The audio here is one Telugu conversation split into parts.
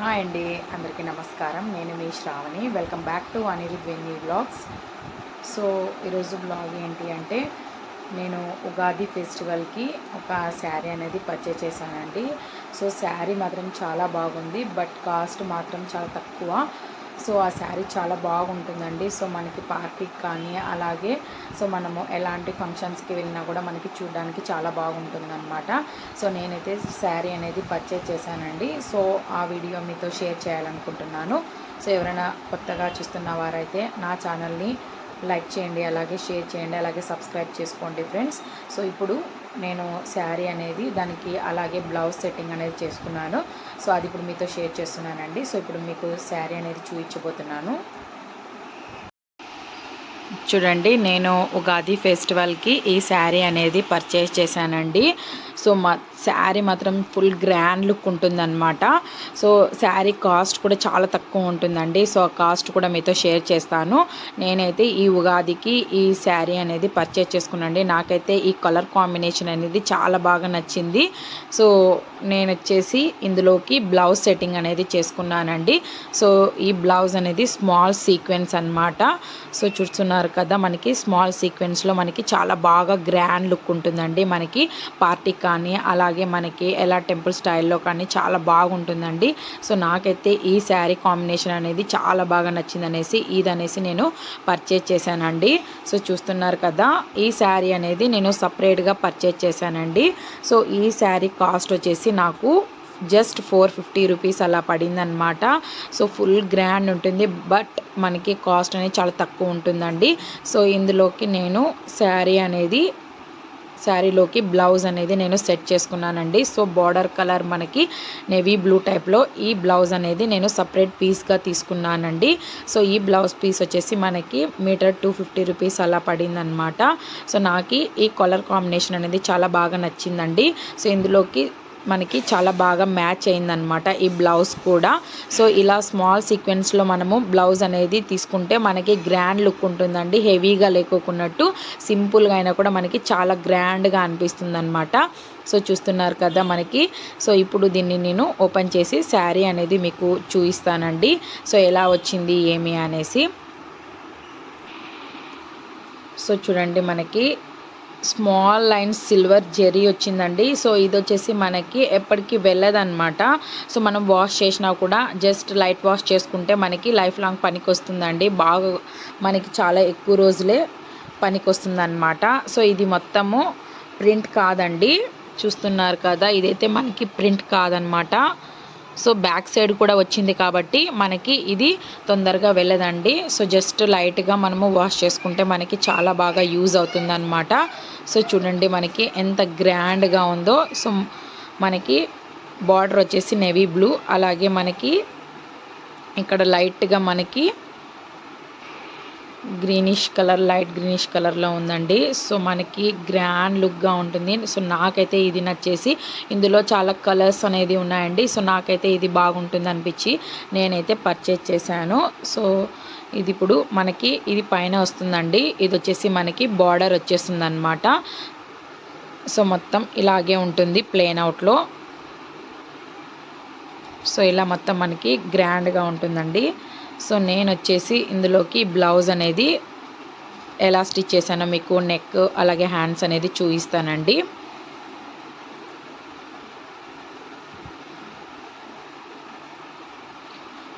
హాయ్ అండి అందరికీ నమస్కారం. నేను మీ Shravani. Welcome back to Anirudh Venny blogs so ఈరోజు బ్లాగ్ ఏంటి అంటే నేను ఉగాది ఫెస్టివల్కి ఒక శారీ అనేది పర్చేస్ చేశానండి. సో శారీ మాత్రం చాలా బాగుంది బట్ కాస్ట్ మాత్రం చాలా తక్కువ. సో ఆ శారీ చాలా బాగుంటుందండి. సో మనకి పార్టీకి కానీ అలాగే సో మనము ఎలాంటి ఫంక్షన్స్కి వెళ్ళినా కూడా మనకి చూడడానికి చాలా బాగుంటుందన్నమాట. సో నేనైతే శారీ అనేది పర్చేజ్ చేశానండి. సో ఆ వీడియో మీతో షేర్ చేయాలనుకుంటున్నాను. సో ఎవరైనా కొత్తగా చూస్తున్న వారైతే నా ఛానల్ని లైక్ చేయండి అలాగే షేర్ చేయండి అలాగే సబ్స్క్రైబ్ చేసుకోండి ఫ్రెండ్స్. సో ఇప్పుడు నేను శారీ అనేది దానికి అలాగే బ్లౌజ్ సెట్టింగ్ అనేది చేసుకున్నాను. సో అది ఇప్పుడు మీతో షేర్ చేస్తున్నానండి. సో ఇప్పుడు మీకు శారీ అనేది చూపించబోతున్నాను. చూడండి నేను ఉగాది ఫెస్టివల్కి ఈ శారీ అనేది పర్చేస్ చేశానండి. సో మా శారీ మాత్రం ఫుల్ గ్రాండ్ లుక్ ఉంటుందన్నమాట. సో శారీ కాస్ట్ కూడా చాలా తక్కువ ఉంటుందండి. సో ఆ కాస్ట్ కూడా మీతో షేర్ చేస్తాను. నేనైతే ఈ ఉగాదికి ఈ శారీ అనేది పర్చేస్ చేసుకున్నాండి నాకైతే ఈ కలర్ కాంబినేషన్ అనేది చాలా బాగా నచ్చింది. సో నేను వచ్చేసి ఇందులోకి బ్లౌజ్ సెట్టింగ్ అనేది చేసుకున్నానండి. సో ఈ బ్లౌజ్ అనేది స్మాల్ సీక్వెన్స్ అనమాట సో చూస్తున్నారు కదా మనకి స్మాల్ సీక్వెన్స్లో మనకి చాలా బాగా గ్రాండ్ లుక్ ఉంటుందండి. మనకి పార్టీకి కానీ అలాగే మనకి ఎలా టెంపుల్ స్టైల్లో కానీ చాలా బాగుంటుందండి. సో నాకైతే ఈ శారీ కాంబినేషన్ అనేది చాలా బాగా నచ్చింది అనేసి ఇది అనేసి నేను పర్చేజ్ చేశానండి. సో చూస్తున్నారు కదా ఈ శారీ అనేది నేను సపరేట్గా పర్చేజ్ చేశానండి. సో ఈ శారీ కాస్ట్ వచ్చేసి నాకు జస్ట్ ఫోర్ ఫిఫ్టీ రూపీస్ అలా పడిందనమాట సో ఫుల్ గ్రాండ్ ఉంటుంది. బట్ మనకి కాస్ట్ అనేది చాలా తక్కువ ఉంటుందండి. సో ఇందులోకి నేను శారీ అనేది శారీలోకి బ్లౌజ్ అనేది నేను సెట్ చేసుకున్నానండి. సో బార్డర్ కలర్ మనకి నేవీ బ్లూ టైప్లో ఈ బ్లౌజ్ అనేది నేను సపరేట్ పీస్గా తీసుకున్నానండి. సో ఈ బ్లౌజ్ పీస్ వచ్చేసి మనకి మీటర్ టూ ఫిఫ్టీ రూపీస్ అలా పడిందనమాట సో నాకు ఈ కలర్ కాంబినేషన్ అనేది చాలా బాగా నచ్చిందండి. సో ఇందులోకి మనకి చాలా బాగా మ్యాచ్ అయిందనమాట ఈ బ్లౌజ్ కూడా. సో ఇలా స్మాల్ సీక్వెన్స్లో మనము బ్లౌజ్ అనేది తీసుకుంటే మనకి గ్రాండ్ లుక్ ఉంటుందండి. హెవీగా లేకోకున్నట్టు సింపుల్గా అయినా కూడా మనకి చాలా గ్రాండ్గా అనిపిస్తుంది అనమాట సో చూస్తున్నారు కదా మనకి. సో ఇప్పుడు దీన్ని నేను ఓపెన్ చేసి శారీ అనేది మీకు చూపిస్తానండి. సో ఎలా వచ్చింది ఏమి అనేసి. సో చూడండి మనకి స్మాల్ లైన్ సిల్వర్ జెరీ వచ్చిందండి. సో ఇది వచ్చేసి మనకి ఎప్పటికీ వెళ్ళదన్నమాట. సో మనం వాష్ చేసినా కూడా జస్ట్ లైట్ వాష్ చేసుకుంటే మనకి లైఫ్ లాంగ్ పనికి వస్తుందండి బాగా మనకి చాలా ఎక్కువ రోజులే పనికి వస్తుందన్నమాట సో ఇది మొత్తము ప్రింట్ కాదండి. చూస్తున్నారు కదా ఇదైతే మనకి ప్రింట్ కాదనమాట సో బ్యాక్ సైడ్ కూడా వచ్చింది కాబట్టి మనకి ఇది తొందరగా వెళ్ళదండి. సో జస్ట్ లైట్గా మనము వాష్ చేసుకుంటే మనకి చాలా బాగా యూజ్ అవుతుందన్నమాట. సో చూడండి మనకి ఎంత గ్రాండ్గా ఉందో. సో మనకి బార్డర్ వచ్చేసి నెవీ బ్లూ. అలాగే మనకి ఇక్కడ లైట్గా మనకి గ్రీనిష్ కలర్ లైట్ గ్రీనిష్ కలర్లో ఉందండి. సో మనకి గ్రాండ్ లుక్గా ఉంటుంది. సో నాకైతే ఇది నచ్చేసి ఇందులో చాలా కలర్స్ అనేది ఉన్నాయండి. సో నాకైతే ఇది బాగుంటుంది అనిపించి నేనైతే పర్చేజ్ చేశాను. సో ఇది ఇప్పుడు మనకి ఇది పైన వస్తుందండి. ఇది వచ్చేసి మనకి బార్డర్ వచ్చేస్తుంది అనమాట సో మొత్తం ఇలాగే ఉంటుంది ప్లేన్ అవుట్లో. సో ఇలా మొత్తం మనకి గ్రాండ్గా ఉంటుందండి. సో నేను వచ్చేసి ఇందులోకి బ్లౌజ్ అనేది ఎలా స్టిచ్ చేశానో మీకు నెక్ అలాగే హ్యాండ్స్ అనేది చూపిస్తానండి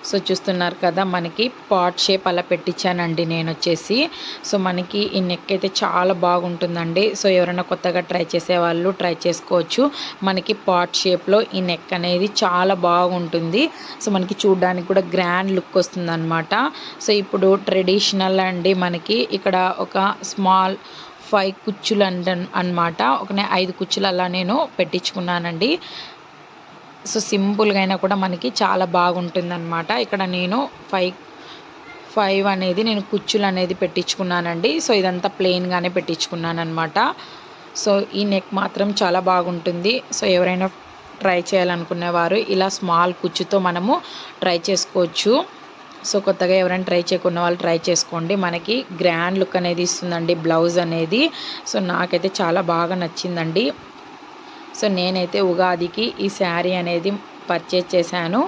సో చూస్తున్నారు కదా మనకి పాట్ షేప్ అలా పెట్టించానండి నేను వచ్చేసి సో మనకి ఈ నెక్ అయితే చాలా బాగుంటుందండి. సో ఎవరైనా కొత్తగా ట్రై చేసే వాళ్ళు ట్రై చేసుకోవచ్చు. మనకి పాట్ షేప్లో ఈ నెక్ అనేది చాలా బాగుంటుంది. సో మనకి చూడడానికి కూడా గ్రాండ్ లుక్ వస్తుందన్నమాట. సో ఇప్పుడు ట్రెడిషనల్ అండి మనకి ఇక్కడ ఒక స్మాల్ ఫైవ్ కుచ్చులు అంట అనమాట ఒక ఐదు కుచ్చులు అలా నేను పెట్టించుకున్నానండి. సో సింపుల్గా అయినా కూడా మనకి చాలా బాగుంటుంది అనమాట ఇక్కడ నేను ఫైవ్ ఫైవ్ అనేది నేను కుచ్చులు అనేది పెట్టించుకున్నానండి. సో ఇదంతా ప్లెయిన్గానే పెట్టించుకున్నాను అనమాట సో ఈ నెక్ మాత్రం చాలా బాగుంటుంది. సో ఎవరైనా ట్రై చేయాలనుకునేవారు ఇలా స్మాల్ కుచ్చుతో మనము ట్రై చేసుకోవచ్చు. సో కొత్తగా ఎవరైనా ట్రై చేయకున్న వాళ్ళు ట్రై చేసుకోండి. మనకి గ్రాండ్ లుక్ అనేది ఇస్తుందండి బ్లౌజ్ అనేది. సో నాకైతే చాలా బాగా నచ్చిందండి. సో నేనైతే ఉగాదికి ఈ శారీ అనేది పర్చేజ్ చేశాను.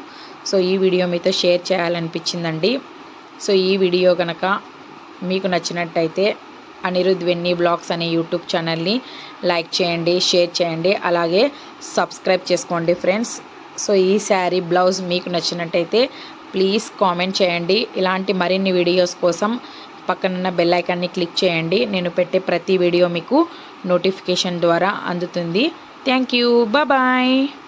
సో ఈ వీడియో మీతో షేర్ చేయాలనిపించిందండి. సో ఈ వీడియో కనుక మీకు నచ్చినట్టయితే అనిరుద్ వెన్నీ బ్లాగ్స్ అనే యూట్యూబ్ ఛానల్ని లైక్ చేయండి షేర్ చేయండి అలాగే సబ్స్క్రైబ్ చేసుకోండి ఫ్రెండ్స్. సో ఈ శారీ బ్లౌజ్ మీకు నచ్చినట్టయితే ప్లీజ్ కామెంట్ చేయండి. ఇలాంటి మరిన్ని వీడియోస్ కోసం పక్కనున్న బెల్ ఐకాన్ని క్లిక్ చేయండి. నేను పెట్టే ప్రతి వీడియో మీకు నోటిఫికేషన్ ద్వారా అందుతుంది. Thank you. Bye-bye.